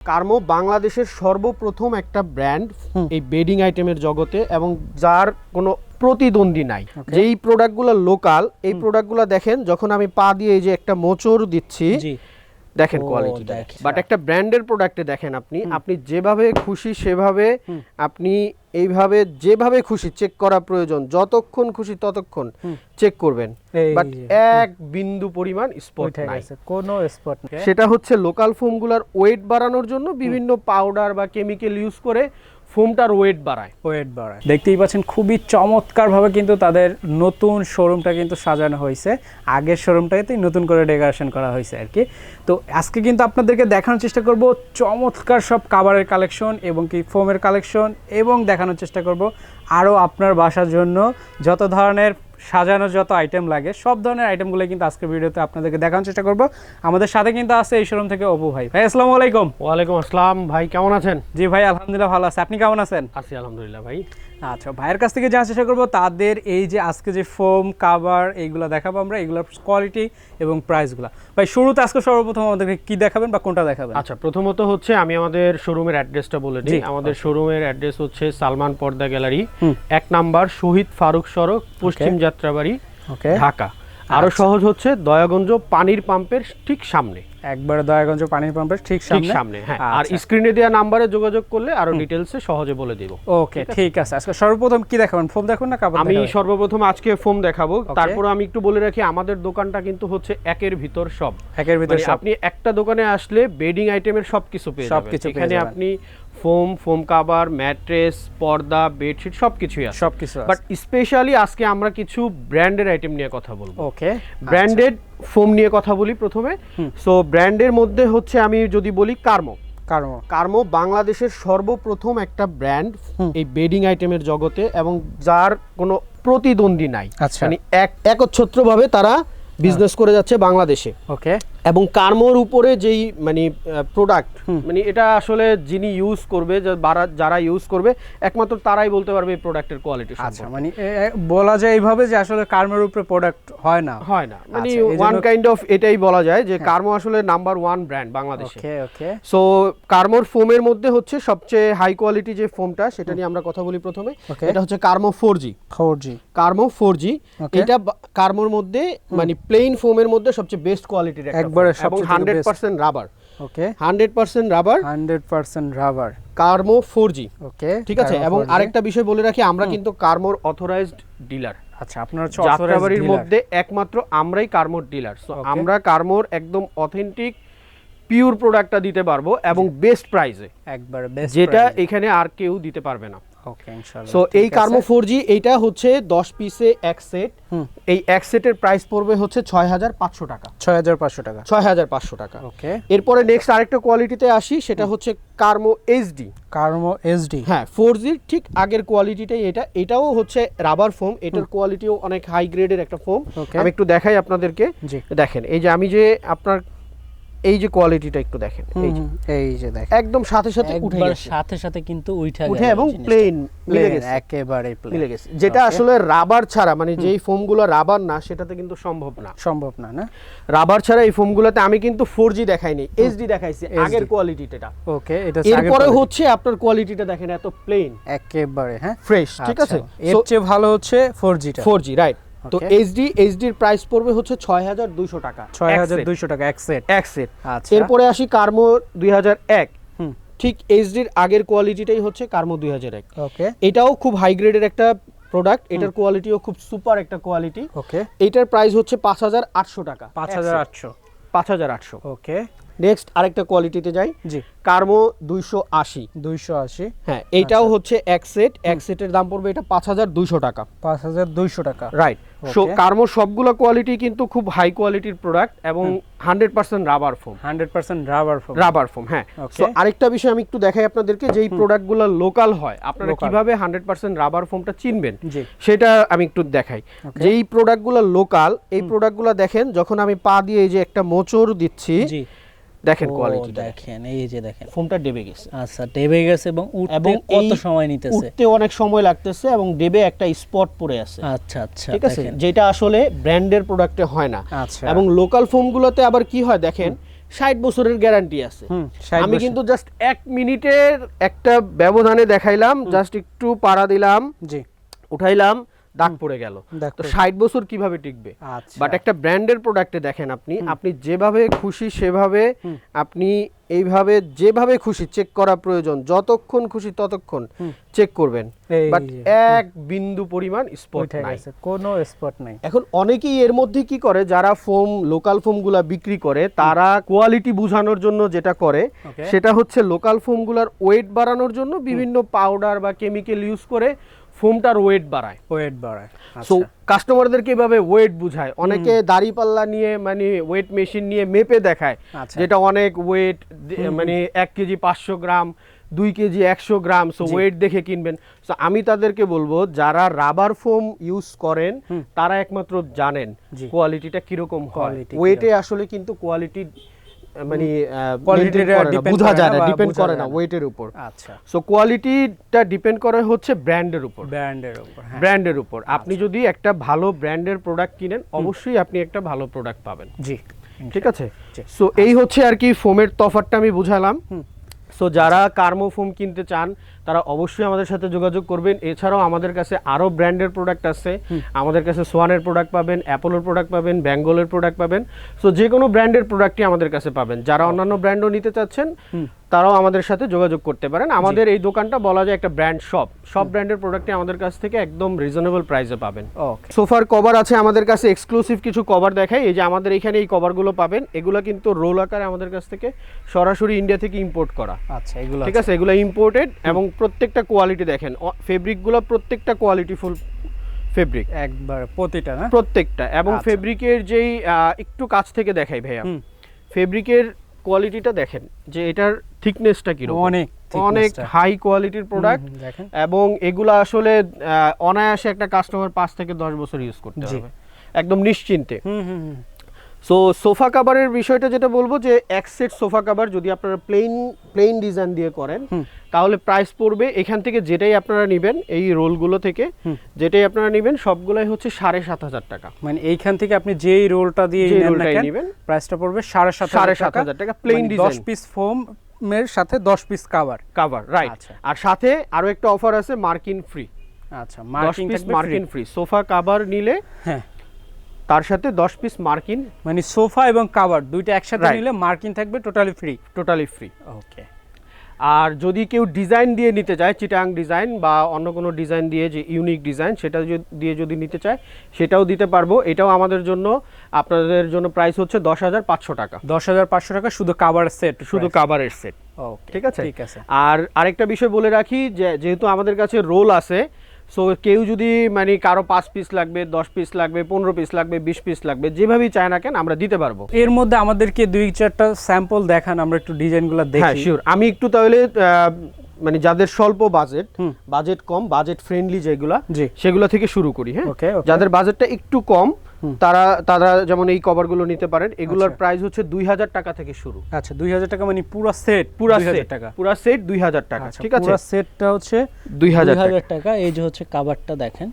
কার্মো বাংলাদেশের সর্বপ্রথম একটা ব্র্যান্ড এই বেডিং আইটেমের জগতে এবং যার কোনো প্রতিদ্বন্দ্বী নাই। এই প্রোডাক্টগুলো লোকাল এই প্রোডাক্টগুলো দেখেন যখন আমি পা দিয়ে এই যে একটা মোচর দিচ্ছি দেখেন কোয়ালিটি বাট একটা ব্র্যান্ডের প্রোডাক্টে দেখেন আপনি আপনি যেভাবে খুশি সেভাবে আপনি এইভাবে যেভাবে খুশি চেক করা প্রয়োজন যতক্ষণ খুশি ততক্ষণ চেক করবেন। বাট এক বিন্দু পরিমাণ স্পট নাই। কোনো স্পট সেটা হচ্ছে লোকাল ফোমগুলোর ওয়েট বাড়ানোর জন্য বিভিন্ন পাউডার বা কেমিক্যাল ইউজ করে ফোমটার ওয়েট বাড়ায়। ওয়েট বাড়ায়। দেখতেই পাচ্ছেন খুবই চমৎকারভাবে কিন্তু তাদের নতুন শোরুমটা কিন্তু সাজানো হয়েছে। আগের শোরুমটাকেতেই নতুন করে ডেকোরেশন করা হয়েছে আর কি। তো আজকে কিন্তু আপনাদেরকে দেখানোর চেষ্টা করব চমৎকার সব কাভারের কালেকশন এবং কি ফোমের কালেকশন এবং দেখানোর চেষ্টা করব আরও আপনার বাসার জন্য। যত ধরনের সাজানো যত আইটেম লাগে সব ধরনের আইটেমগুলো কিন্তু আজকের ভিডিওতে আপনাদেরকে দেখানোর চেষ্টা করব। আমাদের সাথে কিন্তু আছে এই শোরুম থেকে অপু ভাই। ভাই আসসালামু আলাইকুম। ওয়ালাইকুম আসসালাম। ভাই কেমন আছেন? জি ভাই আলহামদুলিল্লাহ ভালো আছে। আপনি কেমন আছেন? আছি আলহামদুলিল্লাহ ভাই। আচ্ছা ভাইয়ের কাছ থেকে জানার চেষ্টা করব তাদের এই যে আজকে যে ফোম কাভার এইগুলো দেখাবো আমরা এগুলোর কোয়ালিটি এবং প্রাইসগুলো ভাই শুরুতে আজকে সর্বপ্রথম আমাদেরকে কি দেখাবেন বা কোনটা দেখাবেন? আচ্ছা প্রথমত হচ্ছে আমি আমাদের শোরুমের অ্যাড্রেসটা বলে দিই। আমাদের শোরুমের অ্যাড্রেস হচ্ছে সালমান পর্দা গ্যালারি এক নাম্বার শহীদ ফারুক সড়ক পশ্চিম যাত্রাবাড়ি ওকে ঢাকা। আরও সহজ হচ্ছে দয়াগঞ্জ পানির পাম্পের ঠিক সামনে। একবারে দয়াগঞ্জ পানির পাম্পের ঠিক সামনে? সামনে হ্যাঁ। আর আচ্ছা। স্ক্রিনে দেওয়া নাম্বারে যোগাযোগ করলে আরও ডিটেলসে সহজে বলে দিব। ওকে ঠিক আছে? আজকে সর্বপ্রথম কি দেখাবেন? ফোম দেখুন না কাপড় আমি সর্বপ্রথম আজকে ফোম দেখাবো। তারপর আমি একটু বলে রাখি আমাদের দোকানটা কিন্তু হচ্ছে একের ভিতর সব। একের ভিতর মানে আপনি একটা দোকানে আসলে বেডিং আইটেমের সবকিছু পেয়ে যাবেন। সবকিছু এখানে আপনি ফোম ফোম কাভার ম্যাট্রেস পর্দা বেডশিট সবকিছুই আছে। সবকিছু বাট স্পেশালি আজকে আমরা কিছু ব্র্যান্ডের আইটেম নিয়ে কথা বলব। ওকে ব্র্যান্ডেড ফোম নিয়ে কথা বলি প্রথমে। সো ব্র্যান্ডের মধ্যে হচ্ছে আমি যদি বলি কার্মো কারণ কার্মো বাংলাদেশের সর্বপ্রথম একটা ব্র্যান্ড এই বেডিং আইটেমের জগতে এবং যার কোনো প্রতিদ্বন্দ্বী নাই। আচ্ছা। মানে এক একচ্ছত্রভাবে তারা বিজনেস করে যাচ্ছে বাংলাদেশে। ওকে এবং কার্মোর উপরে যেই মানে প্রোডাক্ট মানে এটা আসলে যিনি ইউজ করবে যারা ইউজ করবে একমাত্র তারাই বলতে পারবে এই প্রোডাক্টের কোয়ালিটি আচ্ছা মানে বলা যায় এইভাবে যে আসলে কার্মের উপরে প্রোডাক্ট হয় না। হয় না। মানে আচ্ছা, জন্য- ওয়ান কাইন্ড অফ এটাই বলা যায় যে কার্মো আসলে নাম্বার ওয়ান ব্র্যান্ড বাংলাদেশে। ওকে ওকে। সো কার্মোর ফোমের মধ্যে হচ্ছে সবচেয়ে হাই কোয়ালিটি যে ফোমটা সেটা নিয়ে আমরা কথা বলি প্রথমে। এটা হচ্ছে Karmo four G four G Karmo four G এটা কার্মোর মধ্যে মানে প্লেন ফোমের মধ্যে সবচেয়ে বেস্ট কোয়ালিটির একবারে rubber okay hundred percent rubber hundred percent rubber Karmo okay ঠিক আছে এবং আরেকটা বিষয় বলে রাখি আমরা কিন্তু কার্মোর অথরাইজড ডিলার আচ্ছা আপনার হচ্ছে যাত্রাবাড়ির মধ্যে একমাত্র আমরাই কার্মোর ডিলার সো আমরা কার্মোর একদম অথেন্টিক পিওর প্রোডাক্টটা দিতে পারব এবং বেস্ট প্রাইসে একবার বেস্ট যেটা এখানে আর কেউ দিতে পারবে না। সো এই কার্মো ফোর জি এইটা হচ্ছে দশ পিসে এক সেট এই এক সেটের প্রাইস পড়বে হচ্ছে ছয় হাজার পাঁচশো টাকা। 6500 টাকা। ছয় হাজার পাঁচশো টাকা। ওকে এরপরে নেক্সট আরেকটা কোয়ালিটিতে আসি সেটা হচ্ছে কার্মো এইচডি কার্মো এসডি হ্যাঁ ফোর জির ঠিক আগের কোয়ালিটিটাই এটা। এটাও হচ্ছে রাবার ফোম এটার কোয়ালিটিও অনেক হাই গ্রেডের একটা ফোম. আমি একটু দেখাই আপনাদেরকে। দেখেন এই যে আমি যে আপনার এই যে কোয়ালিটিটা একটু দেখেন এই যে। এই যে দেখ একদম সাথে সাথে উঠে গেছে। সাথে সাথে কিন্তু উঠে গেছে উঠে এবং প্লেন মিলে গেছে। একেবারে plain। মিলে গেছে। যেটা আসলে রাবার ছাড়া মানে যেই ফোমগুলো রাবার না সেটাতে কিন্তু সম্ভব না। সম্ভব না না? রাবার ছাড়া এই ফোমগুলোতে আমি কিন্তু ফোর জি দেখাইনি এইচডি দেখাইছি আগের কোয়ালিটিটা ওকে এটা এরপরে হচ্ছে আপনার কোয়ালিটিটা দেখেন এত প্লেন একেবারে হ্যাঁ? ফ্রেশ ঠিক আছে? আচ্ছা, এর চেয়ে ভালো হচ্ছে 4G টা ফোর জি রাইট তো. এইচডি এইচডির প্রাইস পড়বে হচ্ছে ছয় হাজার দুইশো টাকা 6200 টাকা এক সেট এক সেট আচ্ছা। এরপরে আসি কার্মো দুই হাজার এক। হুম। ঠিক এইচডির আগের কোয়ালিটিটাই হচ্ছে কার্মো দুই হাজার এক। ওকে এটাও খুব হাই গ্রেডের একটা প্রোডাক্ট এটার কোয়ালিটিও খুব সুপার একটা কোয়ালিটি ওকে এটার প্রাইস হচ্ছে পাঁচ হাজার আটশো টাকা। 5800 পাঁচ হাজার আটশো। ওকে নেক্সট আরেকটা কোয়ালিটিতে যাই। জি। কার্মো দুইশো আশি। 280 হ্যাঁ এইটাও আচ্ছা। হচ্ছে এক সেট এক সেটের দাম পড়বে এটা পাঁচ হাজার দুইশো টাকা। 5200 টাকা। রাইট সো কার্মো সবগুলো কোয়ালিটি কিন্তু খুব হাই কোয়ালিটির প্রোডাক্ট এবং hundred percent rubber foam 100% rubber foam rubber foam হ্যাঁ. সো আরেকটা বিষয় আমি একটু দেখাই আপনাদেরকে যেই প্রোডাক্টগুলো লোকাল হয় আপনারা. কীভাবে হান্ড্রেড পার্সেন্ট রাবার ফোমটা চিনবেন সেটা আমি একটু দেখাই. যেই প্রোডাক্টগুলো লোকাল এই প্রোডাক্টগুলো দেখেন যখন আমি পা দিয়ে এই যে একটা মোচড় দিচ্ছি দেখেন কোয়ালিটি দেখেন এই যে দেখেন। ফোমটা ডেবে গেছে। আচ্ছা টেবে গেছে এবং উঠতে এবং কত সময় নিতেছে? উঠতে অনেক সময় লাগতেছে এবং ডেবে একটা স্পট পড়ে আছে। আচ্ছা আচ্ছা ঠিক আছে? যেটা আসলে ব্র্যান্ডের প্রোডাক্টে হয় না। আচ্ছা। এবং লোকাল ফোমগুলোতে আবার কি হয় দেখেন ষাট বছরের গ্যারান্টি আছে। আমি কিন্তু জাস্ট এক মিনিটের একটা ব্যবধানে দেখাইলাম জাস্ট একটু পাড়া দিলাম জি। উঠাইলাম দাগ পড়ে গেল। তো ষাট বছর কীভাবে টিকবে? আচ্ছা। বাট একটা ব্র্যান্ডের প্রোডাক্টে দেখেন আপনি আপনি যেভাবে খুশি সেভাবে আপনি এইভাবে যেভাবে খুশি চেক করা প্রয়োজন যতক্ষণ খুশি ততক্ষণ চেক করবেন। বাট এক বিন্দু পরিমাণ স্পট নাই। কোনো স্পট নাই। এখন অনেকেই এর মধ্যে কি করে যারা ফোম লোকাল ফোমগুলা বিক্রি করে তারা কোয়ালিটি বোঝানোর জন্য যেটা করে সেটা হচ্ছে লোকাল ফোমগুলার ওয়েট বাড়ানোর জন্য বিভিন্ন পাউডার বা কেমিক্যাল ইউজ করে ফোমটার ওয়েট বাড়ায়। ওয়েট বাড়ায় সো আচ্ছা। কাস্টমারদেরকে এভাবে ওয়েট বুঝায়। অনেকে দাড়ি পাল্লা নিয়ে মানে ওয়েট মেশিন নিয়ে মেপে দেখায় আচ্ছা। যেটা অনেক ওয়েট মানে এক কেজি পাঁচশো গ্রাম দুই কেজি একশো গ্রাম সো ওয়েট দেখে কিনবেন। সো আমি তাদেরকে বলব যারা রাবার ফোম ইউজ করেন তারা একমাত্র জানেন কোয়ালিটিটা কীরকম হয়। ওয়েটে আসলে কিন্তু কোয়ালিটি মানে বোঝা যায় না ডিপেন্ড করে না। ওয়েটের উপর। আচ্ছা। সো কোয়ালিটিটা ডিপেন্ড করে হচ্ছে ব্র্যান্ডের উপর। ব্র্যান্ডের উপর ব্র্যান্ডের উপর। আপনি যদি একটা ভালো ব্র্যান্ডের প্রোডাক্ট কিনেন অবশ্যই আপনি একটা ভালো প্রোডাক্ট পাবেন। জি। ঠিক আছে? সো এই হচ্ছে আর কি ফোমের তফাতটা আমি বুঝালাম। সো যারা কার্মো ফোম কিনতে চান তারা অবশ্যই আমাদের সাথে যোগাযোগ করবেন। এছাড়াও আমাদের কাছে আরও ব্র্যান্ডের প্রোডাক্ট আছে। আমাদের কাছে সোয়ানের প্রোডাক্ট পাবেন অ্যাপোলোর প্রোডাক্ট পাবেন ব্যাঙ্গলের প্রোডাক্ট পাবেন। সো যে কোনো ব্র্যান্ডের প্রোডাক্টই আমাদের কাছে পাবেন। যারা অন্যান্য ব্র্যান্ডও নিতে চাচ্ছেন তারাও আমাদের সাথে যোগাযোগ করতে পারেন। আমাদের এই দোকানটা বলা যায় একটা ব্র্যান্ড শপ সব ব্র্যান্ডের প্রোডাক্টই আমাদের কাছ থেকে একদম রিজনেবল প্রাইসে পাবেন। ওকে সোফার কভার আছে আমাদের কাছে এক্সক্লুসিভ কিছু কভার দেখাই। এই যে আমাদের এখানে এই কভারগুলো পাবেন এগুলো কিন্তু রোল আকারে আমাদের কাছ থেকে সরাসরি ইন্ডিয়া থেকে ইম্পোর্ট করা। আচ্ছা এগুলো ঠিক আছে। এগুলো ইম্পোর্টেড এবং প্রত্যেকটা কোয়ালিটি দেখেন। ফেব্রিকগুলো প্রত্যেকটা কোয়ালিটিফুল ফেব্রিক একবার প্রতিটা না? প্রত্যেকটা। এবং আচ্ছা। ফেব্রিকের যেই একটু কাছ থেকে দেখাই ভাইয়া। ফেব্রিকের কোয়ালিটিটা দেখেন যে এটার থিকনেসটা কি অনেক অনেক হাই কোয়ালিটির প্রোডাক্ট এবং এগুলো আসলে অনায়াসে একটা কাস্টমার পাঁচ থেকে দশ বছর ইউজ করতে। হবে। একদম নিশ্চিন্তে। হুম হুম হুম। সো সোফা কাভারের বিষয়টা যেটা বলব যে এক সেট সোফা কাভার যদি আপনারা প্লেন প্লেন ডিজাইন দিয়ে করেন তাহলে প্রাইস পড়বে এখান থেকে যেটাই আপনারা নেবেন এই রোলগুলো থেকে যেটাই আপনারা নেবেন সবগুলাই হচ্ছে সাড়ে সাত হাজার টাকা। মানে এইখান থেকে আপনি যেই রোলটা দিয়ে নিবেন, প্রাইসটা পড়বে সাড়ে সাত সাড়ে সাত হাজার টাকা, প্লেন দশ পিস ফোম এর সাথে দশ পিস কাভার কাভার রাইট। আর সাথে আরও একটা অফার আছে মার্কিন ফ্রি আচ্ছা মার্কিন ফ্রি সোফা কাভার নিলে হ্যাঁ। তার সাথে দশ পিস মার্কিন মানে সোফা এবং কাভার দুইটা একসাথে. নিলে মার্কিং থাকবে totally free totally free okay আর যদি কেউ ডিজাইন দিয়ে নিতে চায় চিটাং ডিজাইন বা অন্য কোনো ডিজাইন দিয়ে যে ইউনিক ডিজাইন সেটা যদি- দিয়ে যদি নিতে চায় সেটাও দিতে পারব। এটাও আমাদের জন্য আপনাদের জন্য প্রাইস হচ্ছে দশ হাজার পাঁচশো টাকা। দশ হাজার পাঁচশো টাকা শুধু কাভার সেট শুধু কাভারের সেট ঠিক আছে? ঠিক আছে। আর আরেকটা বিষয় বলে রাখি যে যেহেতু আমাদের কাছে রোল আছে সো কেউ যদি মানে কারও পাঁচ পিস লাগবে দশ পিস লাগবে পনেরো পিস লাগবে বিশ পিস লাগবে যেভাবেই চায় না কেন আমরা দিতে পারব। এর মধ্যে আমাদেরকে দুই চারটা স্যাম্পল দেখান আমরা একটু ডিজাইনগুলো হ্যাঁ দেখি। শিওর আমি একটু তাহলে আহ, মানে যাদের স্বল্প বাজেট বাজেট কম বাজেট ফ্রেন্ডলি যেগুলা জি। সেগুলো থেকে শুরু করি হ্যাঁ? যাদের বাজেটটা একটু কম তারা তারা যেমন এই কভারগুলো নিতে পারেন এগুলোর প্রাইস হচ্ছে দুই হাজার টাকা থেকে শুরু। আচ্ছা দুই হাজার টাকা মানে পুরো সেট পুরা 2000 সেট টাকা। পুরো সেট দুই হাজার টাকা আচ্ছা ঠিক আছে? পুরো সেটটা হচ্ছে দুই হাজার টাকা। এই যে হচ্ছে কাভারটা দেখেন।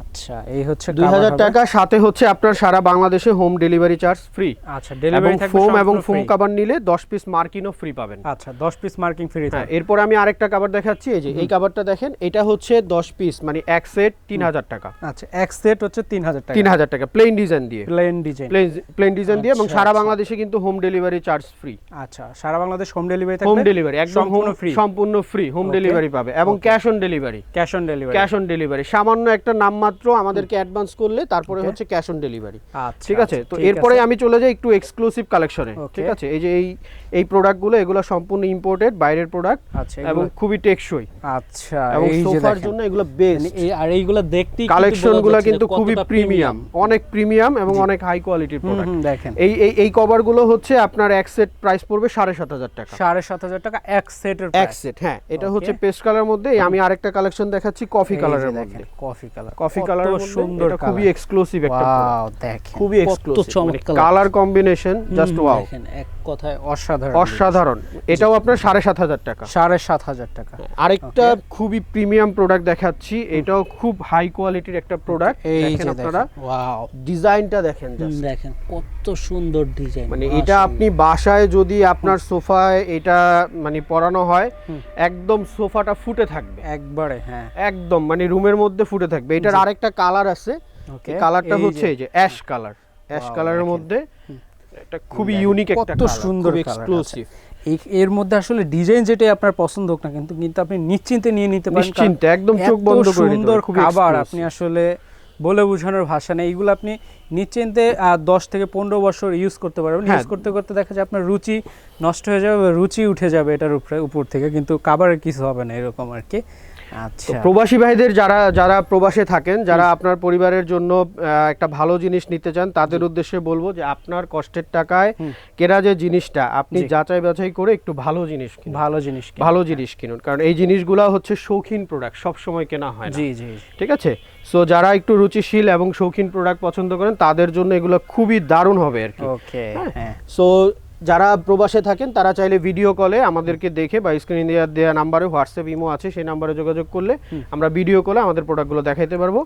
আচ্ছা এই হচ্ছে দুই হাজার cover হবে। টাকা সাথে হচ্ছে আপনার সারা বাংলাদেশে হোম ডেলিভারি চার্জ ফ্রি আচ্ছা ডেলিভারি থাকবে ফোম এবং ফোম। কাভার নিলে দশ পিস মার্কিনও ফ্রি পাবেন। আচ্ছা দশ পিস মার্কিং ফ্রি থাকবে। এরপর আমি আরেকটা কাভার দেখাচ্ছি এই যে এই কাভারটা দেখেন এটা হচ্ছে দশ পিস মানে এক সেট তিন হাজার টাকা। আচ্ছা এক সেট হচ্ছে তিন হাজার টাকা। তিন হাজার টাকা প্লেন ডিজাইন দিয়ে। প্লেন ডিজাইন প্লেন ডিজাইন দিয়ে এবং আচ্ছা, সারা আচ্ছা। বাংলাদেশে কিন্তু হোম ডেলিভারি চার্জ ফ্রি আচ্ছা সারা বাংলাদেশ হোম ডেলিভারি থাকবে হোম ডেলিভারি একদম সম্পূর্ণ ফ্রি সম্পূর্ণ ফ্রি হোম ডেলিভারি পাবে এবং cash on delivery cash on delivery cash on delivery সামান্য একটা নামমাত্র আমাদেরকে অ্যাডভান্স করলে তারপরে হচ্ছে ক্যাশ অন ডেলিভারি ঠিক আছে? তো এরপরে আমি চলে যাই একটু এক্সক্লুসিভ কালেকশনে ঠিক আছে? এই যে এই এই প্রোডাক্টগুলো এগুলো সম্পূর্ণ ইম্পোর্টেড বাইরের প্রোডাক্ট আচ্ছা এবং খুবই টেকসই। আচ্ছা এবং সোফার জন্য এগুলো মানে বেস্ট আর এইগুলো দেখতেই কালেকশনগুলো কিন্তু খুবই প্রিমিয়াম অনেক প্রিমিয়াম এবং অনেক হাই কোয়ালিটির প্রোডাক্ট দেখেন। এই এই এই কভারগুলো হচ্ছে আপনার এক সেট প্রাইস পড়বে সাড়ে সাত হাজার টাকা। সাড়ে সাত হাজার টাকা এক সেটের এক সেট হ্যাঁ এটা হচ্ছে পেস্ট কালার মধ্যে। আমি আরেকটা কালেকশন দেখাচ্ছি কফি কালারের মধ্যে। কফি কালার কফি কত কালার সুন্দর খুবই এক্সক্লুসিভ একটা ওয়াও দেখেন। খুবই exclusive colour combination just wow দেখেন এক কথায় অসাধারণ অসাধারণ। এটাও আপনার সাড়ে সাত হাজার টাকা। সাড়ে সাত হাজার টাকা। আরেকটা খুবই প্রিমিয়াম প্রোডাক্ট দেখাচ্ছি। এটাও খুব হাই কোয়ালিটির একটা প্রোডাক্ট দেখেন আপনারা। ওয়াও ডিজাইনটা দেখেন। দেখেন কত সুন্দর ডিজাইন মানে এটা আপনি বাসায় যদি আপনার সোফায় এটা মানে পরানো হয় একদম সোফাটা ফুটে থাকবে। একবারে হ্যাঁ। একদম মানে রুমের মধ্যে ফুটে থাকবে। এটার আরেকটা কালার আছে। কালারটা হচ্ছে এই যে অ্যাশ কালার অ্যাশ কালারের মধ্যে খুবই ইউনিক একটা কত সুন্দর এক্সক্লুসিভ এর মধ্যে আসলে ডিজাইন যেটাই আপনার পছন্দ হোক না কিন্তু কিন্তু আপনি নিশ্চিন্তে নিয়ে নিতে পারেন নিশ্চিন্তে, একদম চোখ বন্ধ করে সুন্দর খাবার আপনি আসলে বলে বোঝানোর ভাষা নেই। এইগুলো আপনি নিশ্চিন্তে দশ থেকে পনেরো বছর ইউজ করতে পারবেন। হ্যাঁ। ইউজ করতে করতে দেখা যায় আপনার রুচি নষ্ট হয়ে যাবে রুচি উঠে যাবে এটার উপরে উপর থেকে কিন্তু খাবারের কিছু হবে না এরকম আর কি। আচ্ছা। প্রবাসী ভাইদের যারা যারা প্রবাসে থাকেন যারা আপনার পরিবারের জন্য একটা ভালো জিনিস নিতে চান তাদের উদ্দেশ্যে বলব যে আপনার কষ্টের টাকায় কেনা যে জিনিসটা আপনি যাচাই বাছাই করে একটু ভালো জিনিস ভালো জিনিস ভালো জিনিস কিনুন। কারণ এই জিনিসগুলো হচ্ছে শৌখিন প্রোডাক্ট সব সময় কেনা হয় জি জি। ঠিক আছে? সো যারা একটু রুচিশীল এবং শৌখিন প্রোডাক্ট পছন্দ করেন তাদের জন্য এগুলো খুবই দারুণ হবে আর কি। ওকে হ্যাঁ। হ্যাঁ। সো যারা প্রবাসে থাকেন তারা চাইলে ভিডিও কলে আমাদেরকে দেখে বা স্ক্রিনে দেওয়া দেওয়া নাম্বারে হোয়াটসঅ্যাপ ইমো আছে সেই নাম্বারে যোগাযোগ করলে আমরা ভিডিও কলে আমাদের প্রোডাক্টগুলো দেখাইতে পারব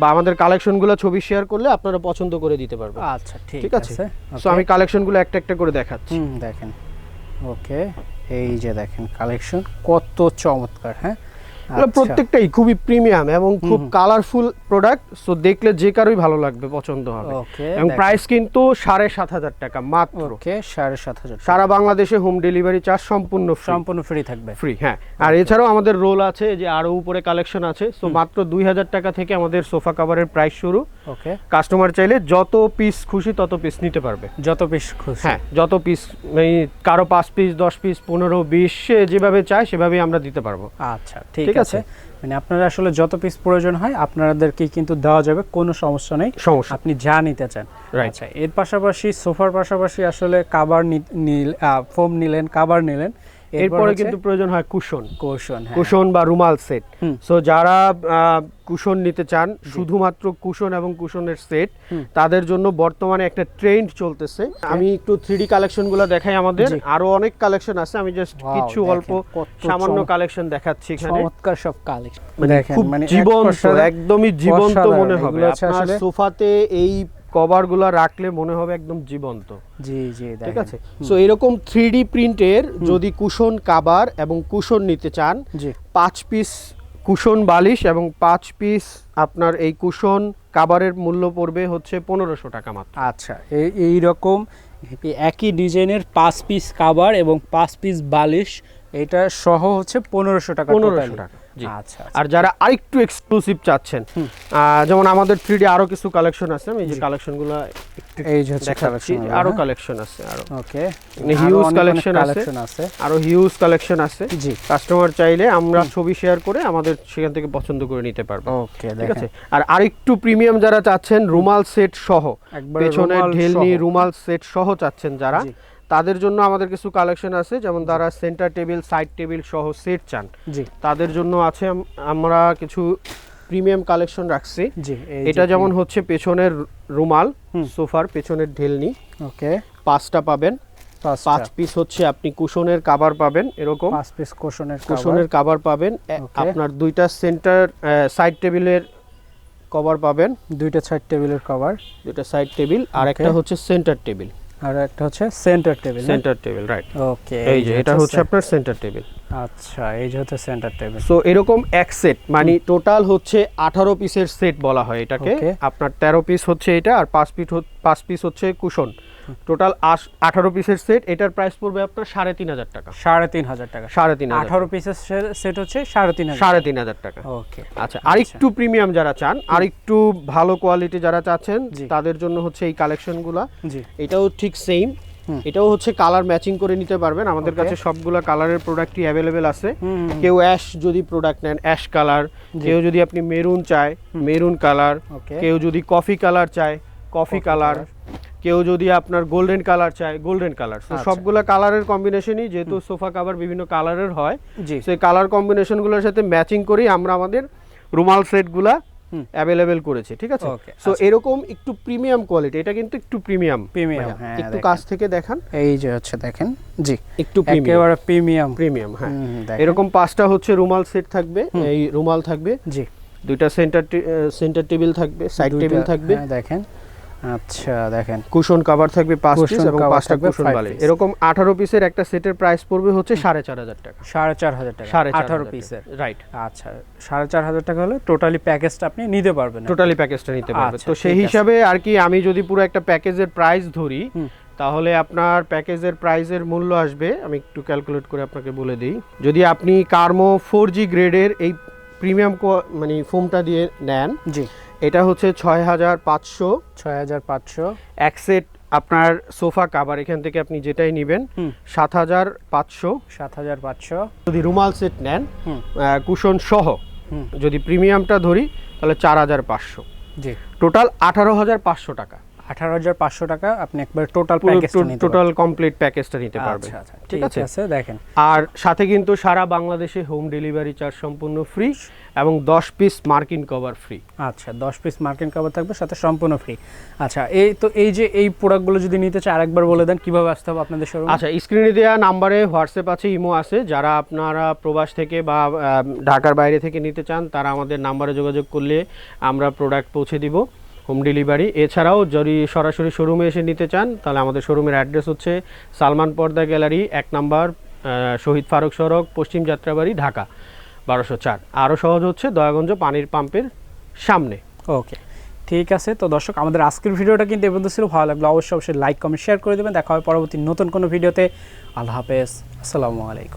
বা আমাদের কালেকশনগুলো ছবি শেয়ার করলে আপনারা পছন্দ করে দিতে পারবেন। আচ্ছা ঠিক আছে? সো আমি কালেকশনগুলো একটা একটা করে দেখাচ্ছি। দেখেন। ওকে এই যে দেখেন কালেকশন কত চমৎকার হ্যাঁ? প্রত্যেকটাই খুবই প্রিমিয়াম এবং খুব কালারফুল প্রোডাক্ট সো দেখলে যে কারোই ভালো লাগবে পছন্দ হবে। এবং প্রাইস কিন্তু সাড়ে সাত হাজার টাকা মাত্র। সাড়ে সাত হাজার সারা বাংলাদেশে হোম ডেলিভারি চার্জ সম্পূর্ণ সম্পূর্ণ ফ্রি থাকবে। ফ্রি হ্যাঁ। আর এছাড়াও আমাদের রোল আছে যে আরও উপরে কালেকশন আছে সো মাত্র দুই হাজার টাকা থেকে আমাদের সোফা কাভারের প্রাইস শুরু। ওকে কাস্টমার চাইলে যত পিস খুশি তত পিস নিতে পারবে। যত পিস খুশি। হ্যাঁ যত পিস মানে কারও পাঁচ পিস দশ পিস পনেরো বিশ সে যেভাবে চায় সেভাবেই আমরা দিতে পারব। আচ্ছা ঠিক ঠিক আছে। মানে আপনার আসলে যত পিস প্রয়োজন হয় আপনাদেরকে কিন্তু দেওয়া যাবে কোনো সমস্যা নেই। সমস্যা। আপনি যা নিতে চান. আচ্ছা এর পাশাপাশি সোফার পাশাপাশি আসলে কাবার ফোম নিলেন কাবার নিলেন। এরপরে কিন্তু প্রয়োজন হয় কুশন। কোশন হ্যাঁ। কুশন বা রুমাল সেট। সো যারা কুশন নিতে চান শুধুমাত্র কুশন এবং কুশনের সেট তাদের জন্য বর্তমানে একটা ট্রেন্ড চলতেছে। আমি একটু থ্রি কালেকশনগুলো দেখাই আমাদের। আরও অনেক কালেকশন আছে আমি জাস্ট কিছু অল্প সামান্য কালেকশন দেখাচ্ছি এখানে। চমৎকার সব কালেকশন। মানে খুব জীবন্ত একদমই জীবন্ত মনে হবে। আপনার সোফাতে এই কভার রাখলে মনে হবে একদম জীবন্ত। জি জি ঠিক আছে? সো এরকম থ্রি ডি প্রিন্টের যদি কুশন কাবার এবং কুশন নিতে চান জি। পাঁচ পিস কুশন বালিশ এবং পাঁচ পিস আপনার এই কুশন কাবারের মূল্য পড়বে হচ্ছে পনেরোশো টাকা মাত্র। আচ্ছা এই রকম একই ডিজাইনের পাঁচ পিস কাবার এবং পাঁচ পিস বালিশ এটা সহ হচ্ছে পনেরোশো টাকা পনেরোশো। টাকা। আচ্ছা আর যারা আরেকটু এক্সক্লুসিভ চাচ্ছেন যেমন আমাদের থ্রি ডি আরও কিছু কালেকশন আছে আমি যে কালেকশনগুলো এই যে দেখাচ্ছি কালেকশন আরও কালেকশন আছে আরও। ওকে। মানে huge collection আছে। কালেকশন আছে। আরও হিউজ কালেকশন আছে। জি। কাস্টমার চাইলে আমরা ছবি শেয়ার করে আমাদের সেখান থেকে পছন্দ করে নিতে পারব। ওকে ঠিক আছে? আর আরেকটু প্রিমিয়াম যারা চাচ্ছেন রুমাল সেট সহ পেছনে ঢেলনি রুমাল সেট সহ চাচ্ছেন যারা। তাদের জন্য আমাদের কিছু কালেকশন আছে যেমন তারা সেন্টার টেবিল সাইড টেবিল সহ সেট চান। জি। তাদের জন্য আছে আমরা কিছু প্রিমিয়াম কালেকশন রাখছি। জি এটা যেমন হচ্ছে পেছনের রুমাল। সোফার পেছনের ঢেলনি। ওকে। পাঁচটা পাবেন। পাঁচ পিস হচ্ছে আপনি কুশনের কাভার পাবেন এরকম। পাঁচ পিস কোশনের কুশনের কাভার পাবেন। আপনার দুইটা সেন্টার সাইড টেবিলের কভার পাবেন। দুইটা সাইড টেবিলের কভার দুইটা সাইড টেবিল আর একটা হচ্ছে সেন্টার টেবিল আর একটা হচ্ছে centre table centre table right okay এই যে এটা হচ্ছে আপনার সেন্টার টেবিল আচ্ছা এই যে হচ্ছে সেন্টার টেবিল সো এরকম এক সেট মানে টোটাল হচ্ছে আঠারো পিসের সেট বলা হয় এটাকে। আপনার তেরো পিস হচ্ছে এটা আর 5 পিস পাঁচ পিস হচ্ছে কুশন টোটাল আঠারো পিসের সেট এটার প্রাইস পড়বে আপনার সাড়ে তিন হাজার টাকা। সাড়ে তিন হাজার টাকা। সাড়ে তিন আঠারো পিসের সেট হচ্ছে সাড়ে তিন সাড়ে তিন হাজার টাকা। ওকে আচ্ছা আরেকটু প্রিমিয়াম যারা চান আরেকটু ভালো কোয়ালিটি যারা চাচ্ছেন তাদের জন্য হচ্ছে এই কালেকশনগুলা জি। এটাও ঠিক সেম এটাও হচ্ছে কালার ম্যাচিং করে নিতে পারবেন। আমাদের কাছে সবগুলা কালারের প্রোডাক্টই অ্যাভেলেবেল আছে। কেউ অ্যাশ যদি প্রোডাক্ট নেন অ্যাশ কালার কেউ যদি আপনি মেরুন চায় মেরুন কালার কেউ যদি কফি কালার চায় কফি কালার। কেউ যদি আপনার গোল্ডেন কালার চায় গোল্ডেন কালার তো আচ্ছা। সবগুলা কালারের কম্বিনেশনই যেহেতু সোফা কাভার বিভিন্ন কালারের হয় সেই কালার কম্বিনেশনগুলোর সাথে ম্যাচিং করেই আমরা আমাদের রুমাল সেটগুলা অ্যাভেলেবেল করেছে ঠিক আছে? সো এরকম একটু প্রিমিয়াম কোয়ালিটি এটা কিন্তু একটু প্রিমিয়াম প্রিমিয়াম হ্যাঁ, একটু কাছ থেকে দেখান। এই যে হচ্ছে দেখেন জি একটু প্রিমিয়াম একেবারে প্রিমিয়াম প্রিমিয়াম হ্যাঁ। এরকম পাঁচটা হচ্ছে রুমাল সেট থাকবে এই রুমাল থাকবে জি। দুইটা সেন্টার সেন্টার টেবিল থাকবে সাইড টেবিল থাকবে। হ্যাঁ, দেখেন। আচ্ছা দেখেন। কুশন কভার থাকবে পাঁচ পিস এবং পাঁচটা কুশন বালিশ এরকম আঠারো পিসের একটা সেটের প্রাইস পড়বে হচ্ছে সাড়ে চার হাজার টাকা। সাড়ে চার হাজার টাকা। সাড়ে আঠারো পিসের রাইট আচ্ছা সাড়ে চার হাজার টাকা হলে টোটালি প্যাকেজটা আপনি নিতে পারবেন টোটালি প্যাকেজটা নিতে পারবে আচ্ছা, তো সেই হিসাবে আর কি আমি যদি পুরো একটা প্যাকেজের প্রাইস ধরি তাহলে আপনার প্যাকেজের প্রাইসের মূল্য আসবে আমি একটু ক্যালকুলেট করে আপনাকে বলে দিই। যদি আপনি কার্মো ফোর জি গ্রেডের এই প্রিমিয়াম মানে ফোমটা দিয়ে নেন জি। এটা হচ্ছে ছয় হাজার পাঁচশো। ছয় হাজার পাঁচশো। এক সেট আপনার সোফা কাভার এখান থেকে আপনি যেটাই নেবেন সাত হাজার পাঁচশো। সাত হাজার পাঁচশো। যদি রুমাল সেট নেন। কুশন সহ যদি প্রিমিয়ামটা ধরি তাহলে চার হাজার পাঁচশো। জি। টোটাল আঠারো হাজার পাঁচশো টাকা। আঠারো হাজার পাঁচশো টাকা আপনি একবার টোটাল টোটাল কমপ্লিট প্যাকেজটা নিতে পারবেন। আচ্ছা আচ্ছা ঠিক আছে? দেখেন। আর সাথে কিন্তু সারা বাংলাদেশে হোম ডেলিভারি চার্জ সম্পূর্ণ ফ্রি এবং দশ পিস মার্কিন কভার ফ্রি আচ্ছা দশ পিস মার্কিন কাভার থাকবে সাথে সম্পূর্ণ ফ্রি আচ্ছা এই তো এই যে এই প্রোডাক্টগুলো যদি নিতে চাই আরেকবার বলে দেন কীভাবে আসতে হবে আপনাদের শোরুম আচ্ছা স্ক্রিনে দেওয়া নাম্বারে হোয়াটসঅ্যাপ আছে ইমো আছে। যারা আপনারা প্রবাস থেকে বা ঢাকার বাইরে থেকে নিতে চান তারা আমাদের নাম্বারে যোগাযোগ করলে আমরা প্রোডাক্ট পৌঁছে দিব। Home delivery. এছাড়াও যদি সরাসরি শোরুমে এসে নিতে চান, তাহলে আমাদের শোরুমের অ্যাড্রেস হচ্ছে সালমান পর্দা গ্যালারি, এক নাম্বার শহীদ ফারুক সড়ক, পশ্চিম যাত্রাবাড়ি, ঢাকা, বারোশো চার। আরও সহজ হচ্ছে দয়াগঞ্জ পানির পাম্পের সামনে। ওকে, ঠিক আছে। তো দর্শক, আমাদের আজকের ভিডিওটা কিন্তু এ পর্যন্ত ছিল। ভালো লাগল অবশ্যই অবশ্যই লাইক কমেন্ট শেয়ার করে দেবেন। দেখা হবে পরবর্তী নতুন কোনো ভিডিওতে। আল্লাহ হাফেজ। আসসালামু আলাইকুম।